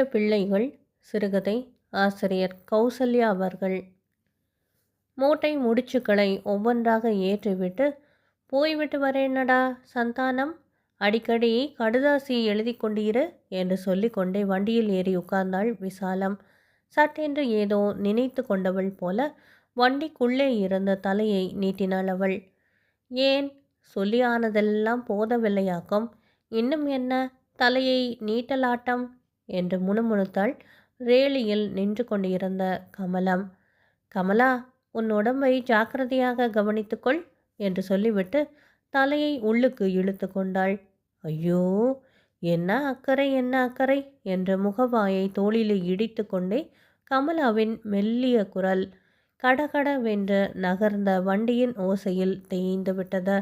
வீட்டு பிள்ளைகள் சிறுகதை ஆசிரியர் கௌசல்யா அவர்கள். மூட்டை முடிச்சுக்களை ஒவ்வொன்றாக ஏற்றிவிட்டு போய்விட்டு வரேனடா சந்தானம் அடிக்கடி கடுதாசி எழுதி கொண்டிரு என்று சொல்லிக்கொண்டே வண்டியில் ஏறி உட்கார்ந்தாள் விசாலம். சட்டென்று ஏதோ நினைத்து கொண்டவள் போல வண்டிக்குள்ளே இருந்த தலையை நீட்டினாள் அவள். ஏன்? சொல்லி ஆனதெல்லாம் போதவில்லையாக்கும். இன்னும் என்ன? தலையை நீட்டலாட்டம். என்று முணுமுணுத்தாள். ரேலியில் நின்று கொண்டிருந்த கமலம் கமலா உன் உடம்பை ஜாக்கிரதையாக கவனித்துக்கொள் என்று சொல்லிவிட்டு தலையை உள்ளுக்கு இழுத்து கொண்டாள். ஐயோ என்ன அக்கறை என்ன அக்கறை என்ற முகவாயை தோளிலே இடித்து கொண்டே கமலாவின் மெல்லிய குரல் கடகடவென்று நகர்ந்த வண்டியின் ஓசையில் தேய்ந்து விட்டது.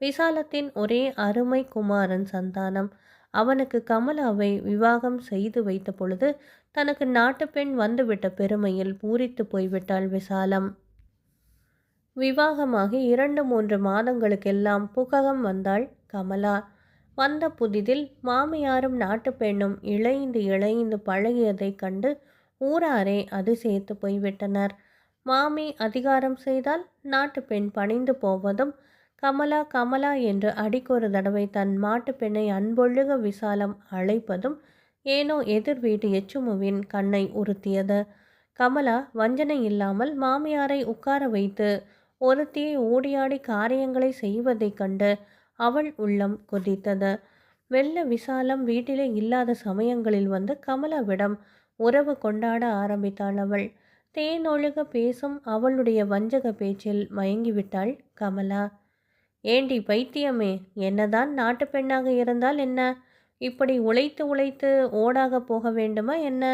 விசாலத்தின் ஒரே அருமை குமாரன் சந்தானம். அவனுக்கு கமலாவை விவாகம் செய்து வைத்த பொழுது தனக்கு நாட்டுப்பெண் வந்துவிட்ட பெருமையில் பூரித்து போய்விட்டாள் விசாலம். விவாகமாகி இரண்டு மூன்று மாதங்களுக்கெல்லாம் புககம் வந்தாள் கமலா. வந்த புதிதில் மாமியாரும் நாட்டு பெண்ணும் இழைந்து இழைந்து பழகியதைக் கண்டு ஊராரே அதிசயித்து போய்விட்டனர். மாமி அதிகாரம் செய்தால் நாட்டு பெண் பணிந்து போவதும் கமலா கமலா என்று அடிக்கொரு தடவை தன் மாட்டு பெண்ணை அன்பொழுக விசாலம் அழைப்பதும் ஏனோ எதிர் வீட்டு எச்சுமுவின் கண்ணை உறுத்தியது. கமலா வஞ்சனை இல்லாமல் மாமியாரை உட்கார வைத்து ஒருத்தியை ஓடியாடி காரியங்களை செய்வதைக் கண்டு அவள் உள்ளம் கொதித்தது. வெள்ள விசாலம் வீட்டிலே இல்லாத சமயங்களில் வந்து கமலாவிடம் உறவு கொண்டாட ஆரம்பித்தாள் அவள். தேனொழுக பேசும் அவளுடைய வஞ்சக பேச்சில் மயங்கிவிட்டாள் கமலா. ஏண்டி பைத்தியமே என்னதான் நாட்டு பெண்ணாக இருந்தால் என்ன? இப்படி உழைத்து உழைத்து ஓடாக போக வேண்டுமா என்ன?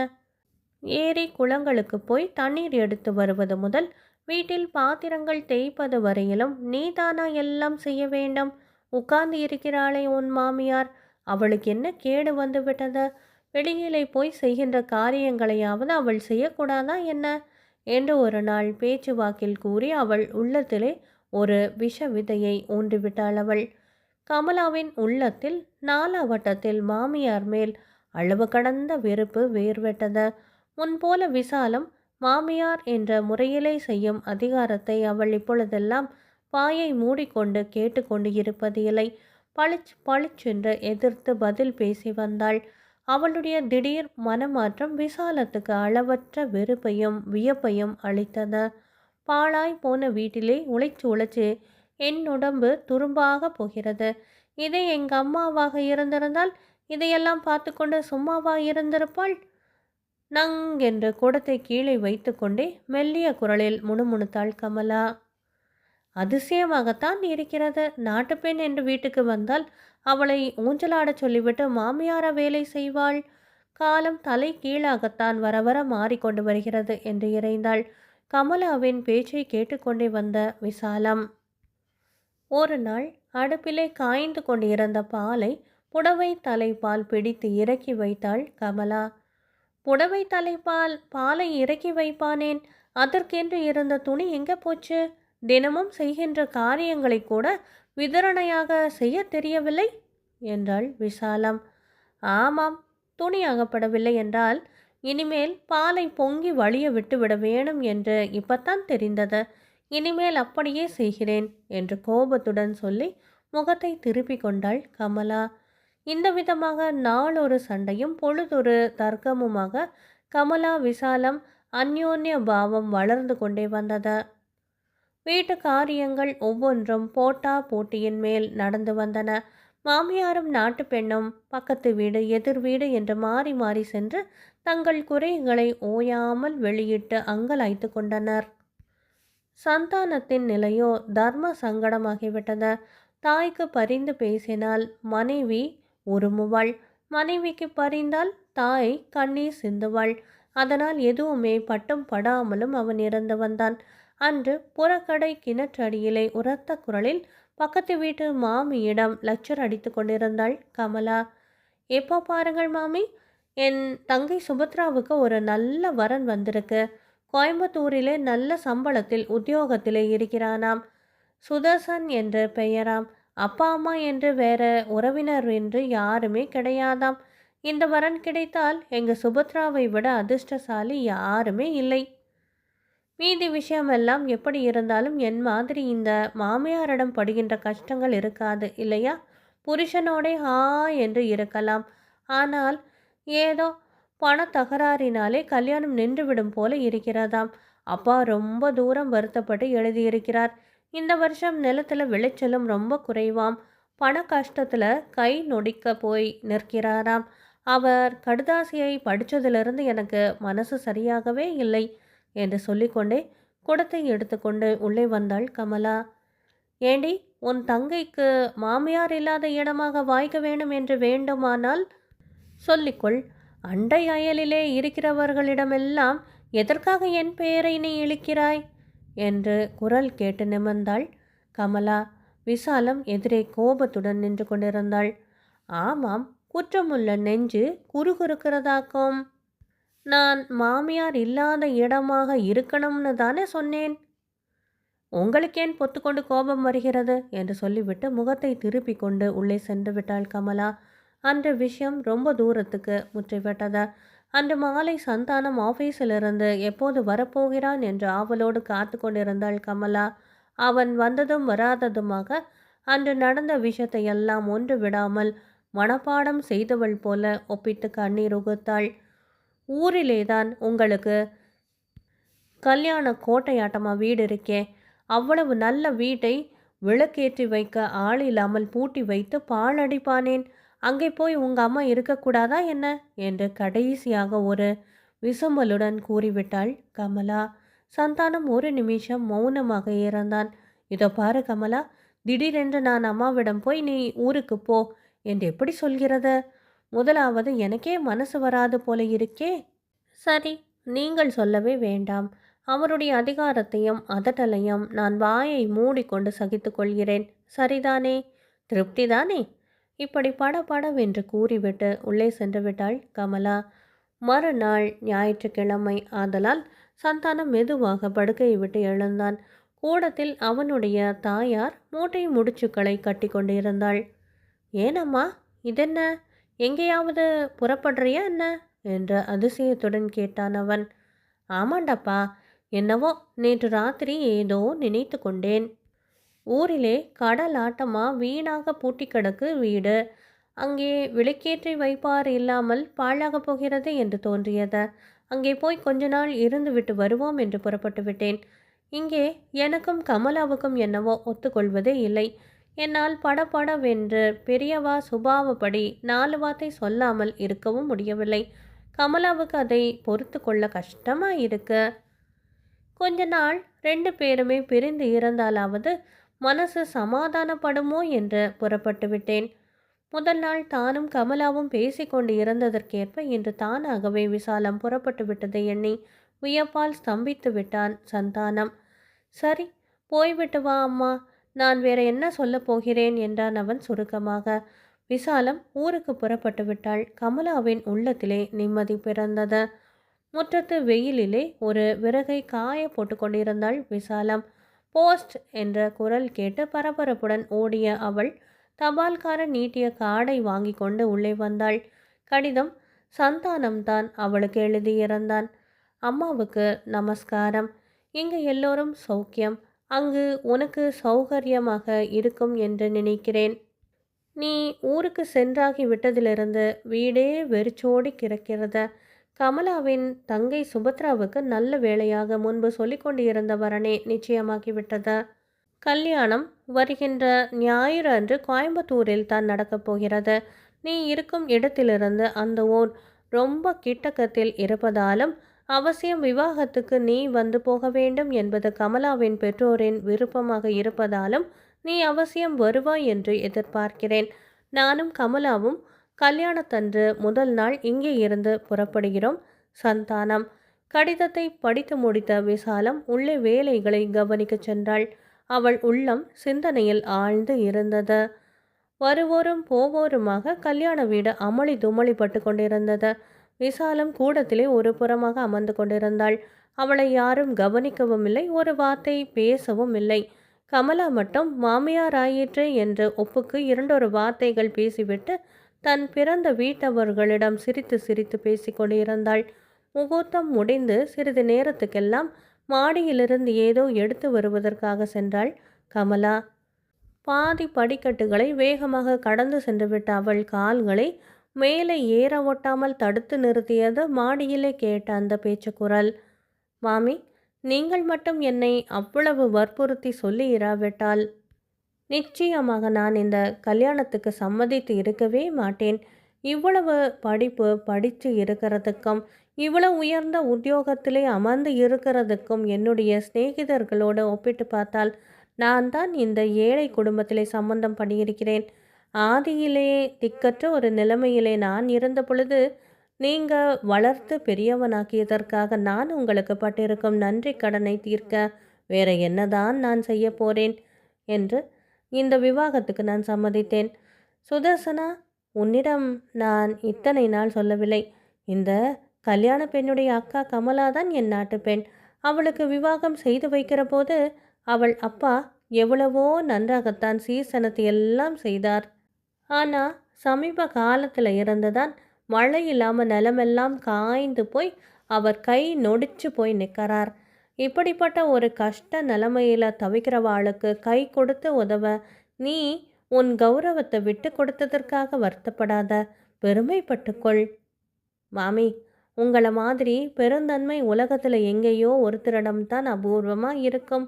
ஏரி குளங்களுக்கு போய் தண்ணீர் எடுத்து வருவது முதல் வீட்டில் பாத்திரங்கள் தேய்ப்பது வரையிலும் நீதானா எல்லாம் செய்ய வேண்டும்? உட்கார்ந்து இருக்கிறாளே உன் மாமியார். அவளுக்கு என்ன கேடு வந்து விட்டது? வெளியிலே போய் செய்கின்ற காரியங்களையாவது அவள் செய்யக்கூடாதா என்ன? என்று ஒரு நாள் பேச்சுவாக்கில் கூறி அவள் உள்ளத்திலே ஒரு விஷ விதையை ஊன்றிவிட்டாள் அவள் கமலாவின் உள்ளத்தில் நாலாவட்டத்தில் மாமியார் மேல் அளவு கடந்த வெறுப்பு வேர்விட்டது. முன்போல விசாலம் மாமியார் என்ற முறையிலே செய்யும் அதிகாரத்தை அவள் இப்பொழுதெல்லாம் வாயை மூடிக்கொண்டு கேட்டுக்கொண்டு இருப்பது இல்லை பளிச் பளிச்சென்று எதிர்த்து பதில் பேசி வந்தாள். அவளுடைய திடீர் மனமாற்றம் விசாலத்துக்கு அளவற்ற வெறுப்பையும் வியப்பையும் அளித்தது. பாழாய் போன வீட்டிலே உழைச்சு உழைச்சு என் உடம்பு துரும்பாக போகிறது. இதே எங்கள் அம்மாவாக இருந்திருந்தால் இதையெல்லாம் பார்த்து கொண்டு சும்மாவா இருந்திருப்பாள்? நங் என்று குடத்தை கீழே வைத்துக்கொண்டே மெல்லிய குரலில் முணுமுணுத்தாள் கமலா. அதிசயமாகத்தான் இருக்கிறது. நாட்டுப்பெண் என்று வீட்டுக்கு வந்தால் அவளை ஊஞ்சலாடச் சொல்லிவிட்டு மாமியார வேலை செய்வாள். காலம் தலை கீழாகத்தான் வர வர மாறிக்கொண்டு வருகிறது என்று இறைந்தாள். கமலாவின் பேச்சை கேட்டுக்கொண்டே வந்த விசாலம். ஒரு நாள் அடுப்பிலே காய்ந்து கொண்டிருந்த பாலை புடவை தலைப்பால் பிடித்து இறக்கி வைத்தாள் கமலா. புடவை தலைப்பால் பாலை இறக்கி வைப்பானேன்? அதற்கென்று இருந்த துணி எங்கே போச்சு? தினமும் செய்கின்ற காரியங்களை கூட விதரணையாக செய்ய தெரியவில்லை? என்றாள் விசாலம். ஆமாம் துணி அகப்படவில்லை என்றால் இனிமேல் பாலை பொங்கி வழிய விட்டுவிட வேணும் என்று இப்பத்தான் தெரிந்தது. இனிமேல் அப்படியே செய்கிறேன் என்று கோபத்துடன் சொல்லி முகத்தை திருப்பி கொண்டாள் கமலா. இந்த விதமாக நாளொரு சண்டையும் பொழுதொரு தர்க்கமுமாக கமலா விசாலம் அந்யோன்ய பாவம் வளர்ந்து கொண்டே வந்தது. வீட்டு காரியங்கள் ஒவ்வொன்றும் போட்டா போட்டியின் மேல் நடந்து வந்தன. மாமியாரும் நாட்டு பெண்ணும் பக்கத்து வீடு எதிர் வீடு என்று மாறி மாறி சென்று தங்கள் குறைகளை ஓயாமல் வெளியிட்டு அங்கலாய்த்து கொண்டனர். சந்தானத்தின் நிலையோ தர்ம சங்கடமாகிவிட்டது. தாய்க்கு பரிந்து பேசினால் மனைவி உருமுவாள். மனைவிக்கு பரிந்தால் தாய் கண்ணீர் சிந்துவாள். அதனால் எதுவுமே பட்டும் படாமலும் அவன் இறந்து வந்தான். அன்று புறக்கடை கிணற்றடியிலே உரத்த குரலில் பக்கத்து வீட்டு மாமியிடம் லக்சர் அடித்து கொண்டிருந்தாள் கமலா. எப்போ பாருங்கள் மாமி என் தங்கை சுபத்ராவுக்கு ஒரு நல்ல வரன் வந்திருக்கு. கோயம்புத்தூரிலே நல்ல சம்பளத்தில் உத்தியோகத்திலே இருக்கிறானாம். சுதர்சன் என்று பெயராம். அப்பா அம்மா என்று வேற உறவினர் என்று யாருமே கிடையாதாம். இந்த வரன் கிடைத்தால் எங்கள் சுபத்ராவை விட அதிர்ஷ்டசாலி யாருமே இல்லை. மீதி விஷயமெல்லாம் எப்படி இருந்தாலும் என் மாதிரி இந்த மாமியாரிடம் படுகின்ற கஷ்டங்கள் இருக்காது இல்லையா? புருஷனோடே ஆ என்று இருக்கலாம். ஆனால் ஏதோ பண தகராறினாலே கல்யாணம் நின்றுவிடும் போல இருக்கிறதாம். அப்பா ரொம்ப தூரம் வருத்தப்பட்டு எழுதியிருக்கிறார். இந்த வருஷம் நிலத்தில் விளைச்சலும் ரொம்ப குறைவாம். பண கஷ்டத்தில் கை நொடிக்க போய் நிற்கிறாராம். அவர் கடுதாசியை படித்ததிலிருந்து எனக்கு மனசு சரியாகவே இல்லை. என்று சொல்லிக்கொண்டே குடத்தை எடுத்துக்கொண்டு உள்ளே வந்தாள் கமலா. ஏண்டி உன் தங்கைக்கு மாமியார் இல்லாத இடமாக வாய்க்க வேண்டும் என்று வேண்டுமானால் சொல்லிக்கொள். அண்டை அயலிலே இருக்கிறவர்களிடமெல்லாம் எதற்காக என் பெயரை நீ இழிக்கிறாய்? என்று குரல் கேட்டு நிமிர்ந்தாள் கமலா. விசாலம் எதிரே கோபத்துடன் நின்று கொண்டிருந்தாள். ஆமாம் குற்றமுள்ள நெஞ்சு குறுகுறுக்கிறதாக்கும். நான் மாமியார் இல்லாத இடமாக இருக்கணும்னு தானே சொன்னேன். உங்களுக்கேன் பொத்துக்கொண்டு கோபம் வருகிறது? என்று சொல்லிவிட்டு முகத்தை திருப்பி கொண்டு உள்ளே சென்று விட்டாள் கமலா. அன்று விஷயம் ரொம்ப தூரத்துக்கு முற்றிவிட்டது. அன்று மாலை சந்தானம் ஆஃபீஸிலிருந்து எப்போது வரப்போகிறான் என்று ஆவலோடு காத்து கொண்டிருந்தாள் கமலா. அவன் வந்ததும் வராததுமாக அன்று நடந்த விஷயத்தை எல்லாம் ஒன்று விடாமல் மனப்பாடம் செய்தவள் போல ஒப்பிட்டு கண்ணீர் உகுத்தாள். ஊரிலே தான் உங்களுக்கு கல்யாண கோட்டையாட்டமாக வீடு இருக்கே. அவ்வளவு நல்ல வீட்டை விளக்கேற்றி வைக்க ஆள் இல்லாமல் பூட்டி வைத்து பாழடிப்பானேன் அங்கே போய் உங்கள் அம்மா இருக்கக்கூடாதா என்ன? என்று கடைசியாக ஒரு விசமலுடன் கூறிவிட்டாள் கமலா. சந்தானம் ஒரு நிமிஷம் மௌனமாக இருந்தான் இதோ பாரு கமலா திடீரென்று நான் அம்மாவிடம் போய் நீ ஊருக்கு போ. என்று எப்படி சொல்கிறது? முதலாவது எனக்கே மனசு வராது போல இருக்கே. சரி நீங்கள் சொல்லவே வேண்டாம். அவருடைய அதிகாரத்தையும் அதட்டலையும் நான் வாயை மூடிக்கொண்டு சகித்து கொள்கிறேன். சரிதானே? திருப்திதானே? இப்படி படபடவென்று கூறிவிட்டு உள்ளே சென்று விட்டாள் கமலா. மறுநாள் ஞாயிற்றுக்கிழமை ஆதலால் சந்தானம் மெதுவாக படுக்கையை விட்டு எழுந்தான். கூடத்தில் அவனுடைய தாயார் மூட்டை முடிச்சுக்களை கட்டி கொண்டிருந்தாள் ஏனம்மா? இதென்ன? எங்கேயாவது புறப்படுறியா என்ன? என்ற அதிசயத்துடன் கேட்டான் அவன். ஆமாண்டப்பா என்னவோ நேற்று ராத்திரி ஏதோ நினைத்து கொண்டேன். ஊரிலே கடல் ஆட்டமாக வீணாக பூட்டி கிடக்கு வீடு. அங்கே விளக்கேற்றி வைப்பார் இல்லாமல் பாழாகப் போகிறது என்று தோன்றியது. அங்கே போய் கொஞ்ச நாள் இருந்துவிட்டு வருவோம் என்று புறப்பட்டு விட்டேன். இங்கே எனக்கும் கமலாவுக்கும் என்னவோ ஒத்துக்கொள்வதே இல்லை. என்னால் படபடவென்று பெரியவா சுபாவப்படி நாலு வார்த்தை சொல்லாமல் இருக்கவும் முடியவில்லை. கமலாவுக்கு அதை பொறுத்து கொள்ள கஷ்டமாக இருக்கு? கொஞ்ச நாள் ரெண்டு பேருமே பிரிந்து இருந்தாலாவது மனசு சமாதானப்படுமோ என்று புறப்பட்டு விட்டேன். முதல் நாள் தானும் கமலாவும் பேசிக்கொண்டு இருந்ததற்கேற்ப இன்று தானாகவே விசாலம் புறப்பட்டு விட்டதை எண்ணி வியப்பால் ஸ்தம்பித்து விட்டான் சந்தானம். சரி போய்விட்டு வா அம்மா. நான் வேற என்ன சொல்ல போகிறேன்? என்றான் அவன் சுருக்கமாக. விசாலம் ஊருக்கு புறப்பட்டு விட்டாள். கமலாவின் உள்ளத்திலே நிம்மதி பிறந்தது. முற்றத்து வெயிலிலே ஒரு விறகை காய போட்டு கொண்டிருந்தாள் விசாலம். போஸ்ட் என்ற குரல் கேட்டு பரபரப்புடன் ஓடிய அவள் தபால்காரன் நீட்டிய காடை வாங்கி கொண்டு உள்ளே வந்தாள். கடிதம் சந்தானம்தான் அவளுக்கு எழுதியிருந்தான். அம்மாவுக்கு நமஸ்காரம். இங்கு எல்லோரும் சௌக்கியம். அங்கு உனக்கு சௌகரியமாக இருக்கும் என்று நினைக்கிறேன். நீ ஊருக்கு சென்றாகி விட்டதிலிருந்து வீடே வெறிச்சோடி கிடக்கிறத. கமலாவின் தங்கை சுபத்ராவுக்கு நல்ல வேளையாக முன்பு சொல்லிக்கொண்டிருந்த வரனே நிச்சயமாகிவிட்டது. கல்யாணம் வருகின்ற ஞாயிறு அன்று கோயம்புத்தூரில் தான் நடக்கப் போகிறது. நீ இருக்கும் இடத்திலிருந்து அந்த ஊர் ரொம்ப கிட்டக்கத்தில் இருப்பதாலும் அவசியம் விவாகத்துக்கு நீ வந்து போக வேண்டும் என்பது கமலாவின் பெற்றோரின் விருப்பமாக இருப்பதாலும் நீ அவசியம் வருவாய் என்று எதிர்பார்க்கிறேன். நானும் கமலாவும் கல்யாணத்தன்று முதல் நாள் இங்கே இருந்து புறப்படுகிறோம். சந்தானம். கடிதத்தை படித்து முடித்த விசாலம் உள்ளே வேலைகளை கவனிக்கச் சென்றாள். அவள் உள்ளம் சிந்தனையில் ஆழ்ந்து இருந்தது. வருவோரும் போவோருமாக கல்யாண வீடு அமளி துமளிப்பட்டு கொண்டிருந்தது. விசாலம் கூடத்திலே ஒரு புறமாக அமர்ந்து கொண்டிருந்தாள். அவளை யாரும் கவனிக்கவும் இல்லை ஒரு வார்த்தை பேசவும் இல்லை கமலா மட்டும் மாமியார் ஆயிற்று என்று ஒப்புக்கு இரண்டொரு வார்த்தைகள் பேசிவிட்டு தன் பிறந்த வீட்டவர்களிடம் சிரித்து சிரித்து பேசிக்கொண்டிருந்தாள் முகூர்த்தம் முடிந்து சிறிது நேரத்துக்கெல்லாம் மாடியிலிருந்து ஏதோ எடுத்து வருவதற்காக சென்றாள் கமலா. பாதி படிக்கட்டுகளை வேகமாக கடந்து சென்றுவிட்ட அவள் கால்களை மேலே ஏற ஒட்டாமல் தடுத்து நிறுத்தியது மாடியிலே கேட்ட அந்த பேச்சு குரல் மாமி நீங்கள் மட்டும் என்னை அவ்வளவு வற்புறுத்தி சொல்லி இராவிட்டால்? நிச்சயமாக நான் இந்த கல்யாணத்துக்கு சம்மதித்து இருக்கவே மாட்டேன். இவ்வளவு படிப்பு படித்து இருக்கிறதுக்கும் இவ்வளவு உயர்ந்த உத்தியோகத்திலே அமர்ந்து இருக்கிறதுக்கும் என்னுடைய சிநேகிதர்களோடு ஒப்பிட்டு பார்த்தால் நான் தான் இந்த ஏழை குடும்பத்திலே சம்பந்தம் பண்ணியிருக்கிறேன். ஆதியிலே திக்கற்ற ஒரு நிலைமையிலே நான் இருந்த பொழுது நீங்கள் வளர்த்து பெரியவனாக்கியதற்காக நான் உங்களுக்கு பட்டிருக்கும் நன்றி கடனை தீர்க்க வேற என்னதான் நான் செய்ய போறேன்? என்று இந்த விவாகத்துக்கு நான் சம்மதித்தேன். சுதர்சனா உன்னிடம் நான் இத்தனை நாள் சொல்லவில்லை. இந்த கல்யாண பெண்ணுடைய அக்கா கமலா தான் என் நாட்டு பெண். அவளுக்கு விவாகம் செய்து வைக்கிற போது அவள் அப்பா எவ்வளவோ நன்றாகத்தான் சீசனத்தை எல்லாம் செய்தார். ஆனால் சமீப காலத்தில் இருந்துதான் மழை இல்லாமல் நிலமெல்லாம் காய்ந்து போய் அவர் கை நொடிச்சு போய் நிற்கிறார் இப்படிப்பட்ட ஒரு கஷ்ட நிலைமையில் தவிக்கிறவாளுக்கு கை கொடுத்து உதவ நீ உன் கௌரவத்தை விட்டு கொடுத்ததற்காக வருத்தப்படாத. பெருமைப்பட்டுக்கொள் மாமி உங்களை மாதிரி பெருந்தன்மை உலகத்தில் எங்கேயோ ஒருத்தரிடம்தான் அபூர்வமாக இருக்கும்.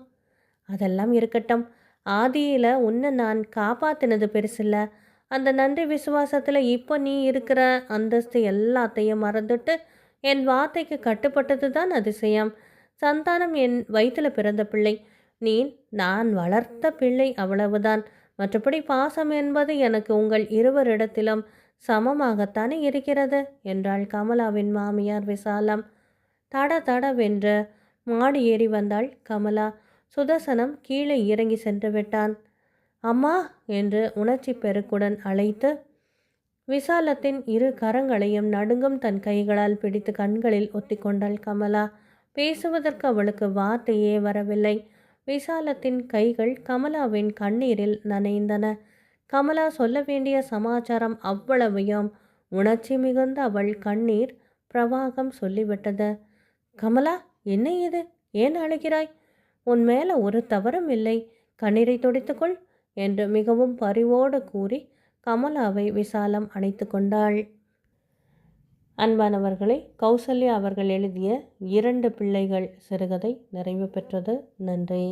அதெல்லாம் இருக்கட்டும். ஆதியில் உன்னை நான் காப்பாத்தினது பெருசில்லை. அந்த நன்றி விசுவாசத்தில் இப்போ நீ இருக்கிற அந்தஸ்து எல்லாத்தையும் மறந்துட்டு என் வார்த்தைக்கு கட்டுப்பட்டது தான் அதிசயம். சந்தானம் என் வயிற்றில் பிறந்த பிள்ளை. நீ நான் வளர்த்த பிள்ளை அவ்வளவுதான். மற்றபடி பாசம் என்பது எனக்கு உங்கள் இருவரிடத்திலும் சமமாகத்தானே இருக்கிறது என்றாள் கமலாவின் மாமியார் விசாலம். தட தடவென்று மாடி ஏறி வந்தாள் கமலா. சுதர்சனம் கீழே இறங்கி சென்று விட்டான். அம்மா என்று உணர்ச்சி பெருக்குடன் அழைத்து விசாலத்தின் இரு கரங்களையும் நடுங்கும் தன் கைகளால் பிடித்து கண்களில் ஒத்திக்கொண்டாள் கமலா. பேசுவதற்கு அவளுக்கு வார்த்தையே வரவில்லை. விசாலத்தின் கைகள் கமலாவின் கண்ணீரில் நனைந்தன. கமலா சொல்ல வேண்டிய சமாச்சாரம் அவ்வளவையும் உணர்ச்சி மிகுந்த அவள் கண்ணீர் பிரவாகம் சொல்லிவிட்டது. கமலா என்ன இது? ஏன் அழுகிறாய்? உன் மேலே ஒரு தவறும் இல்லை. கண்ணீரை துடைத்துக்கொள். என்று மிகவும் பரிவோடு கூறி கமலாவை விசாலம் அணைத்து கொண்டாள். அன்பானவர்களை கௌசல்யா அவர்கள் எழுதிய இரண்டு பிள்ளைகள் சிறுகதை நிறைவு பெற்றது. நன்றி.